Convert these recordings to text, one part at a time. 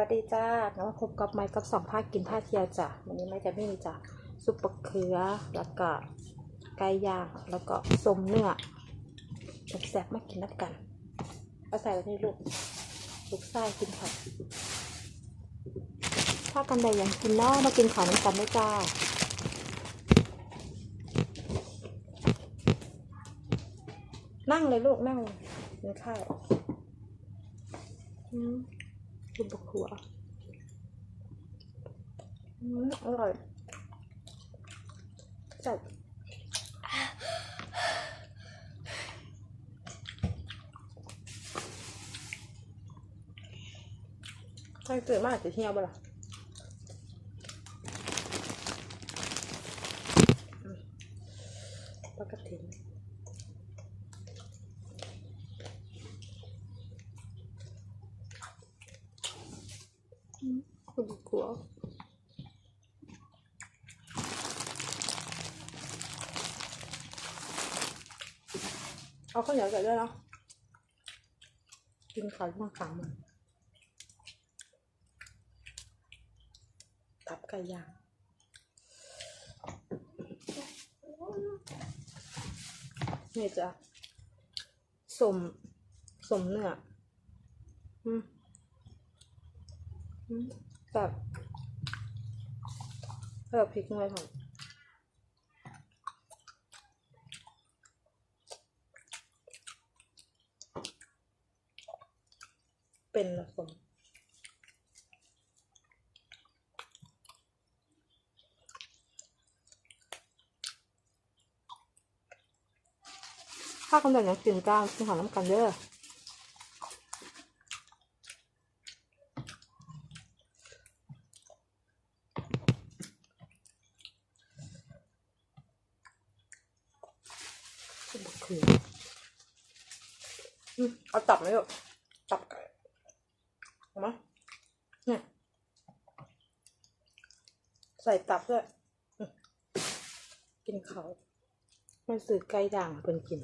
วัสดีจ้าแล้วมาพบกับไม้กับสองภาคกินท่าเทียวจ้ะวันนี้ไม้จะมีจ้ะซุปปะเขือแล้วก็ไก่ย่างแล้วก็สมเนื้อแซ่บๆมากินนับกันเอาใส่ไว้ในลูกลูกไส้กินผักถ้ากันใดยังกินนาะมากินข้าวน้ำกันด้จ้านั่งเลยลูกนั่งกินข้าว อืมกินบกหัวอืมอร่อยจัดใครเกิดมาอาจจะเที่ยวบ่ล่ะอืมปลากระถิ่นคุณบกหัว เอาข้าวเหนียวใส่ด้วยเนาะกินข้าวข้างขามันตับไก่ย่างนี่จ้ะสมสมเนื้อ อืม แบบ แบบพริกหน่อยค่ะเป็นละสมถ้ากำลังอยากกินก้างกินหอมน้ำกันเด้อขึ้นบักคืออืมเอาตับไหมลูกตับไก่ เอามาเนี่ย ใส่ตับด้วยกินเขา มันสื่อไก่ด่างเป็นกิน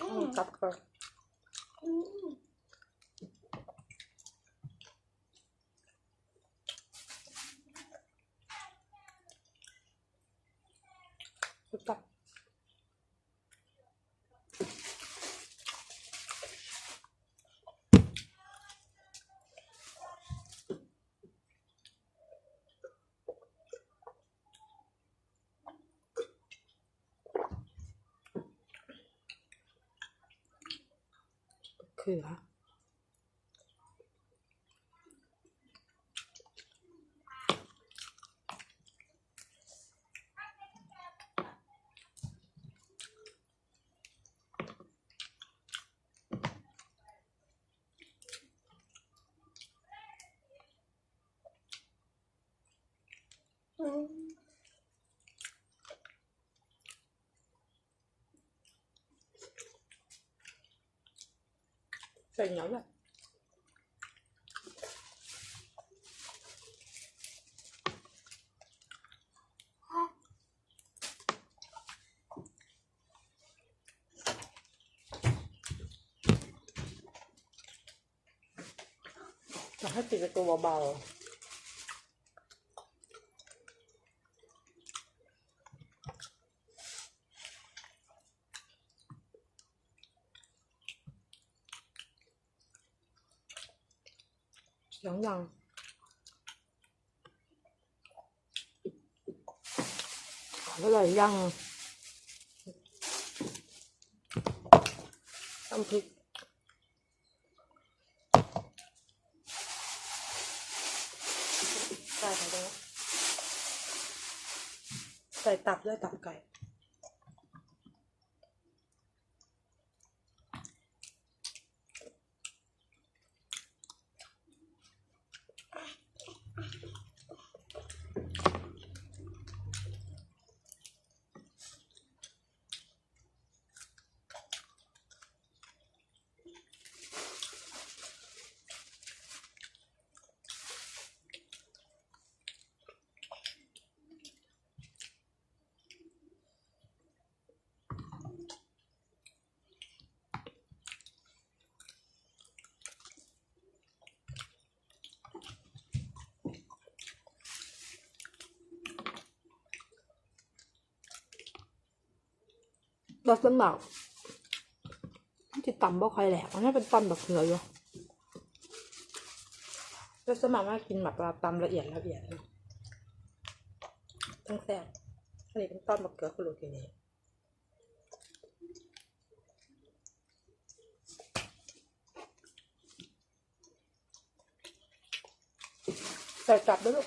อืมตับก่อนตับ เขือ ใส่เหนียวเลยจะให้ติดตัวเบาๆ สียงยังก็เลยยังน้ำพริกใส่ไปเลยใส่ตับด้วยตับไก่ เราสมัครที่ต่ำบ่ค่อยแหลกมันน่าเป็นตอนแบบเหนืออยู่เราสมัครมากินแบบว่าตำละเอียดละเอียดเลยทั้งแซ่บอันนี้เป็นตอนแบบเกลือคุโรกินีใส่กลับด้วยลูก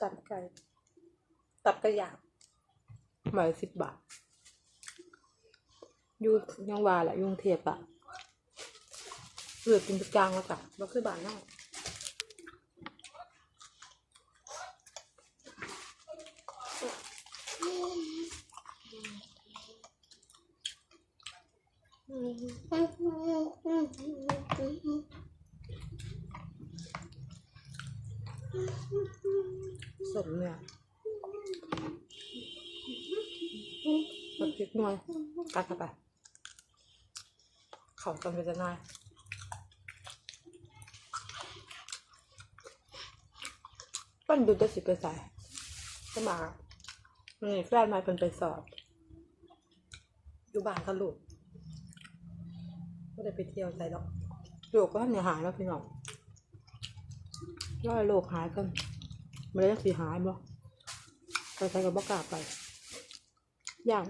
ตับไก่ ตับไก่ย่างหมายสิบบาท อยูยังวาแหละยุงเทียบอะเลือกกินประจางแล้วจ้ะเราคือบาทนนอก สมเนี่ยมันพริกหน่วยกัดเข้าไปเขากันไปจะน่ายปั้นดูจะสิไปใส่ก็มานี่แฟนมาเป็นไปสอบ อยู่บ้านเขาลูกไม่ได้ไปเที่ยวใส่หรอกลูกก็เนี่ยหายแล้วพี่น้องร้อยโลกหายกัน ไม่ได้สีหายบ่ไปใส่กับบ่กาไปอย่าง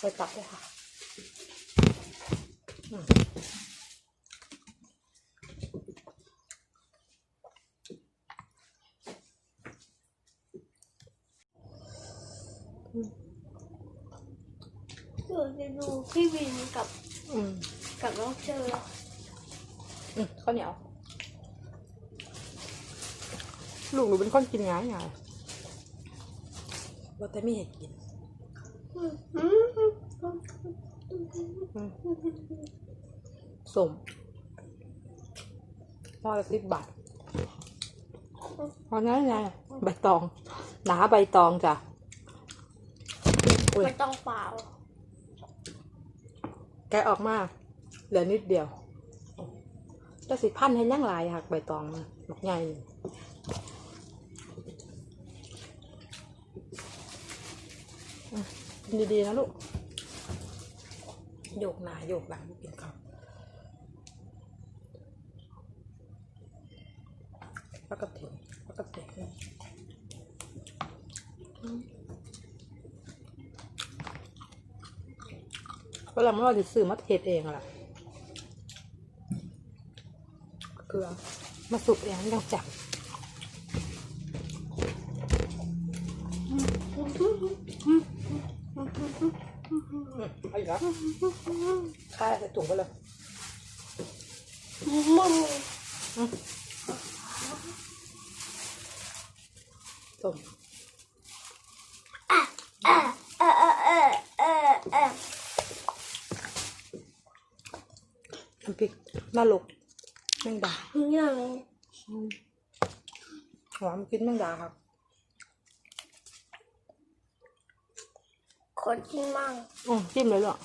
ไปตับเลยค่ะอืมอืม เดี๋ยวจะดูพี่วินกับอืมกับน้องเจออืมข้าวเหนียว ลูกหนูเป็นคนกินง่ายไงว่าแต่ไม่เห็นกินอืมอืมสมพอละสิบบาทพอนั้นไงใบตอง หนาใบตองจ้ะ อุ้ยไม่ต้องเปล่า แกะออกมาเหลือนิดเดียวจะสิพันให้ย่างหลายหักใบตองมันหมักใหญ่นี่อืมกินดีๆนะลูก โยกหนาโยกหลังกินข้าวปลากระเทียมปลา กระเทียมอืมเวลาจะซื้อมาเทศเองล่ะเกลือมาสุกเองยังจับเอาอีกแล้าใส่ถุงไปเลยมึงส้มเออเออเออเออเออเออ น้ำพริกหน้าลกแมงดานี่อะไรอืมหอมกินแมงดาครับ คนกินมั่งอืมจิ้มเลยเหรอ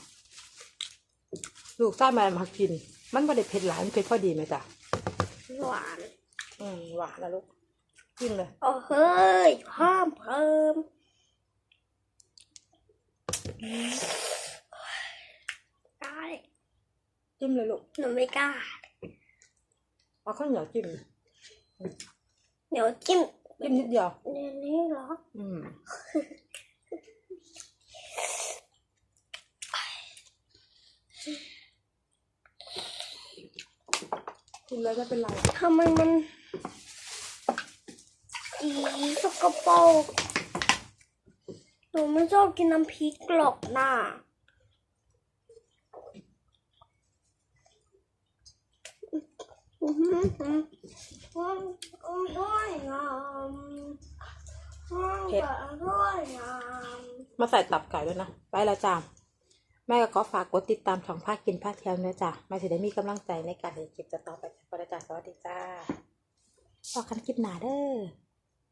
ลูกใต้มามากิน มันไม่ได้เผ็ดหลายมันเผ็ดพอดีไหมจ๊ะหวานอืมหวานนะลูกจิ้มเลยโอ้เฮ้ยเพิ่มเพิ่มได้ จิ้มเลยลูกหนูไม่กล้า เอาข้าวเหนียวจิ้ม เดี๋ยวจิ้มจิ้มนิดเดียวในนี้เหรอ อืมกินเลยไม่เป็นไรทำไมมันอีสกปรกหนูไม่ชอบกินน้ำพริกหรอกนะอือหืออืมอืมอืมด้วยอะ เผ็ดมาใส่ตับไก่ด้วยนะ ไปแล้วจ้าแม่ก็ขอฝากกดติดตามช่องภาคกินภาคเที่ยวเนื้อจ้าแม่จะได้มีกำลังใจในการเห็นคลิปจะต่อไปจ้าสวัสดีจ้าพอกันคลิปหนาเด้อ